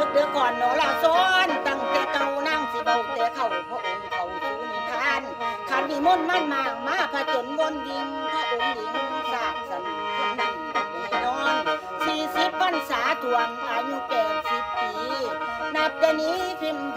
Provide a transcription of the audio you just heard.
เด็กเดืกก่อนหนอละซ้อนตั้งแต่เก่านั่งสิเบาแต่เข้าพระองค์เขาสูนิทานขันนิมนต์มั่นมากมาผจญวนยิงพระองค์หญิงสาบสันคนนั้นแน่นอนสี่สิบพรรษาทวงอายุแปดสิบปี นับแต่นี้พิมพ์